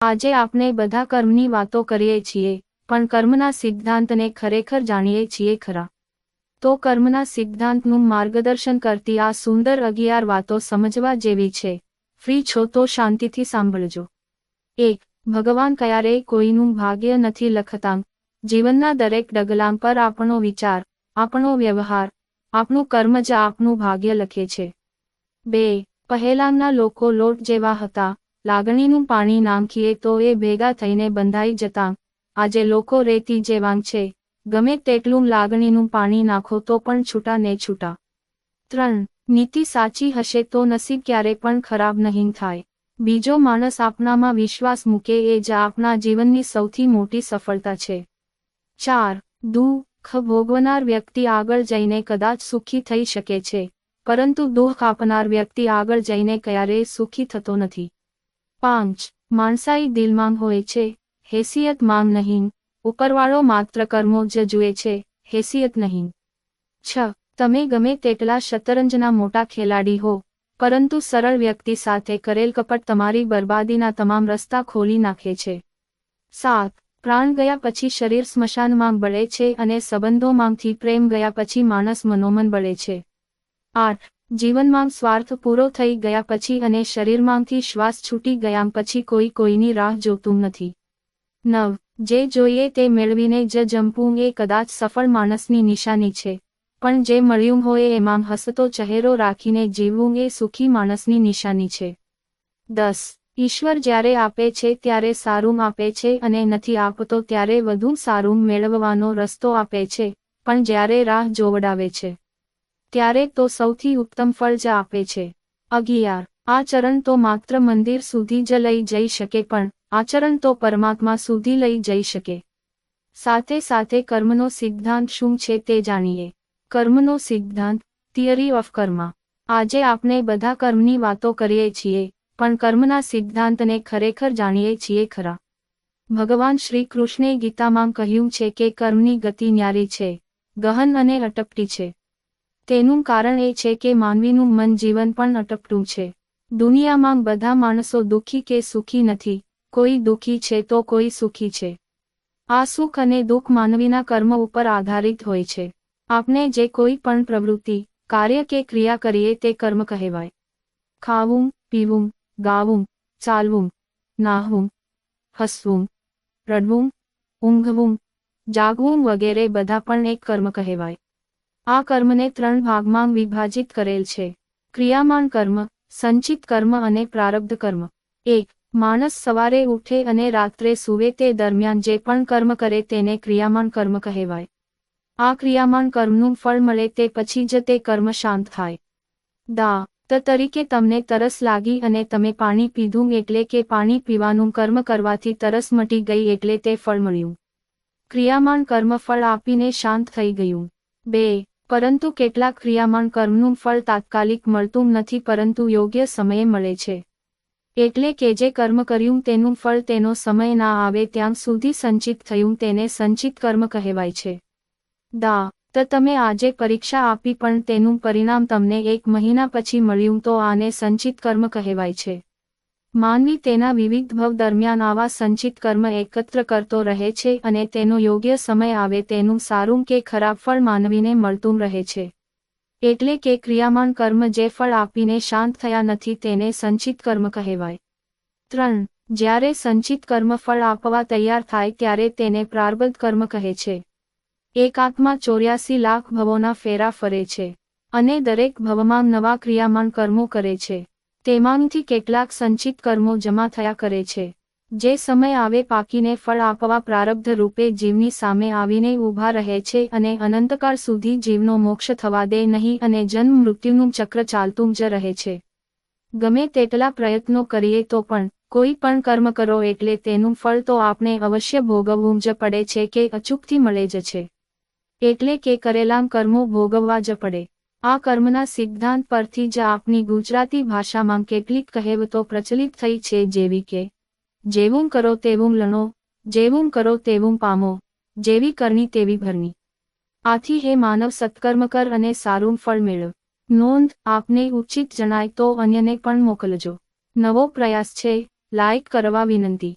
આજે આપણે બધા કર્મની વાતો કરીએ છીએ, પણ કર્મના સિદ્ધાંતને ખરેખર જાણીએ છીએ ખરા. તો કર્મના સિદ્ધાંતનું માર્ગદર્શન કરતી આ સુંદર અગિયાર વાતો સમજવા જેવી છે. ફ્રી છો તો શાંતિથી સાંભળજો. એક, ભગવાન ક્યારેય કોઈનું ભાગ્ય નથી લખતા. જીવનના દરેક ડગલાં પર આપણો વિચાર, આપણો વ્યવહાર, આપણું કર્મ જ આપનું ભાગ્ય લખે છે. બે, પહેલાંના લોકો લોટ જેવા હતા. લાગણીનું પાણી નાખીએ તો એ ભેગા થઈને બંધાઈ જતા, આજે લોકો રેતી જેવાં છે, ગમે તેટલું લાગણીનું પાણી નાખો તો પણ છૂટા ને છૂટા. ત્રણ, નીતિ સાચી હશે તો નસીબ ક્યારે પણ ખરાબ નહીં થાય. બીજો માણસ આપનામાં વિશ્વાસ મૂકે એ જ આપના જીવનની સૌથી મોટી સફળતા છે. ચાર, દુઃખ, ભોગવનાર વ્યક્તિ આગળ જઈને કદાચ સુખી થઈ શકે છે, પરંતુ દુઃખ આપનાર વ્યક્તિ આગળ જઈને ક્યારેય સુખી થતો નથી. પાંચ, માણસાઈ દિલમાં હોય છે, હેસિયત માંગ નહીં ઉપરવાળો માત્ર કર્મો જ જુએ છે, હેસિયત નહીં. છ, તમે ગમે તેટલા શતરંજના મોટા ખેલાડી હો, પરંતુ સરળ વ્યક્તિ સાથે કરેલ કપટ તમારી બરબાદીના તમામ રસ્તા ખોલી નાખે છે. સાત, પ્રાણ ગયા પછી શરીર સ્મશાનમાં બળે છે અને સંબંધોમાંથી પ્રેમ ગયા પછી માણસ મનોમન બળે છે. આઠ જીવનમાં સ્વાર્થ પૂરો થઈ ગયા પછી અને શરીરમાંથી શ્વાસ છૂટી ગયા પછી કોઈ કોઈની રાહ જોતું નથી. નવ, જે જોઈએ તે મેળવીને જ જંપવું એ કદાચ સફળ માણસની નિશાની છે. પણ જે મળ્યું હોય એમાં હસતો ચહેરો રાખીને જીવવું એ સુખી માણસની નિશાની છે. દસ, ઈશ્વર જ્યારે આપે છે ત્યારે સારું આપે છે અને નથી આપતો ત્યારે વધુ સારું મેળવવાનો રસ્તો આપે છે, પણ જ્યારે રાહ જોવડાવે છે. ત્યારે તો સૌથી ઉત્તમ ફળ જ આપે છે. અગિયાર આ ચરણ તો માત્ર મંદિર સુધી જ લઈ જઈ શકે પણ આચરણ તો પરમાત્મા સુધી લઈ જઈ શકે. સાથે સાથે કર્મનો સિદ્ધાંત શું છે તે જાણીએ. કર્મનો સિદ્ધાંત થિયરી ઓફ કર્મા આજે આપણે બધા કર્મની વાતો કરીએ છીએ, પણ કર્મના સિદ્ધાંતને ખરેખર જાણીએ છીએ ખરા. ભગવાન શ્રી કૃષ્ણે ગીતામાં કહ્યું છે કે કર્મની ગતિ ન્યારી છે, ગહન અને અટપટી છે. તેનું કારણ એ છે કે માનવીનું મન જીવન પણ અટપટું છે. દુનિયામાં બધા માણસો દુઃખી કે સુખી નથી. કોઈ દુઃખી છે તો કોઈ સુખી છે. આ સુખ અને દુઃખ માનવીના કર્મ ઉપર આધારિત હોય છે. આપણે જે કોઈ પણ પ્રવૃત્તિ, કાર્ય કે ક્રિયા કરીએ તે કર્મ કહેવાય. ખાવું, પીવું, ગાવું, ચાલવું, નાહવું, હસવું, રડવું, ઊંઘવું, જાગવું વગેરે બધા પણ એક કર્મ કહેવાય. આ કર્મને ત્રણ ભાગમાં વિભાજિત કરેલ છે. ક્રિયામાન કર્મ, સંચિત કર્મ અને પ્રારબ્ધ કર્મ. એક, માણસ સવારે ઉઠે અને રાત્રે સૂવે તે દરમિયાન જે પણ કર્મ કરે તેને ક્રિયામાન કર્મ કહેવાય. આ ક્રિયામાન કર્મનું ફળ મળે તે પછી જ તે કર્મ શાંત થાય. દા, ત તરીકે તમને તરસ લાગી અને તમે પાણી પીધું એટલે કે પાણી પીવાનું કર્મ કરવાથી તરસ મટી ગઈ એટલે તે ફળ મળ્યું. ક્રિયામાન કર્મ ફળ આપીને શાંત થઈ ગયું. બે પરંતુ કેટલાક ક્રિયામાણ કર્મનું ફળ તાત્કાલિક મળતું નથી પરંતુ યોગ્ય સમયે મળે છે. એટલે કે જે કર્મ કર્યું તેનું ફળ તેનો સમય ના આવે ત્યાં સુધી સંચિત થયું તેને સંચિત કર્મ કહેવાય છે. દા, તો તમે આજે પરીક્ષા આપી પણ તેનું પરિણામ તમને એક મહિના પછી મળ્યું તો આને સંચિત કર્મ કહેવાય છે. માનવી તેના વિવિધ ભવ દરમિયાન આવા સંચિત કર્મ એકત્ર કરતો રહે છે અને તેનો યોગ્ય સમય આવે તેનું સારું કે ખરાબ ફળ માનવીને મળતું રહે છે. એટલે કે ક્રિયામાન કર્મ જે ફળ આપીને શાંત થયા નથી તેને સંચિત કર્મ કહેવાય. ત્રણ, જ્યારે સંચિત કર્મ ફળ આપવા તૈયાર થાય ત્યારે તેને પ્રારબ્ધ કર્મ કહે છે. એક આત્મા ચોર્યાસી લાખ ભવોના ફેરા ફરે છે અને દરેક ભવમાં નવા ક્રિયામાન કર્મો કરે છે. તેમાંથી કેટલાક સંચિત કર્મો જમા થયા કરે છે. જે સમય આવે પાકીને ફળ આપવા પ્રારબ્ધ રૂપે જીવની સામે આવીને ઊભા રહે છે અને અનંતકાળ સુધી જીવનો મોક્ષ થવા દે નહીં અને જન્મ મૃત્યુનું ચક્ર ચાલતું જ રહે છે. ગમે તેટલા પ્રયત્નો કરીએ તો પણ, કોઈ પણ કર્મ કરો એટલે તેનું ફળ તો આપણે અવશ્ય ભોગવવું જ પડે છે કે અચૂકથી મળે જ છે. એટલે કે કરેલામ કર્મો ભોગવવા જ પડે. આ કર્મના સિદ્ધાંત પરથી જ આપની ગુજરાતી ભાષામાં કેટલીક કહેવતો પ્રચલિત થઈ છે જેવી કે જેવું કરો તેવું લણો જેવું કરો તેવું પામો, જેવી કરણી તેવી ભરણી. આથી હે માનવ સત્કર્મ કર અને સારું ફળ મેળવ. નોંધ, આપને ઉચિત જણાય તો અન્યને પણ મોકલજો. નવો પ્રયાસ છે લાઇક કરવા વિનંતી.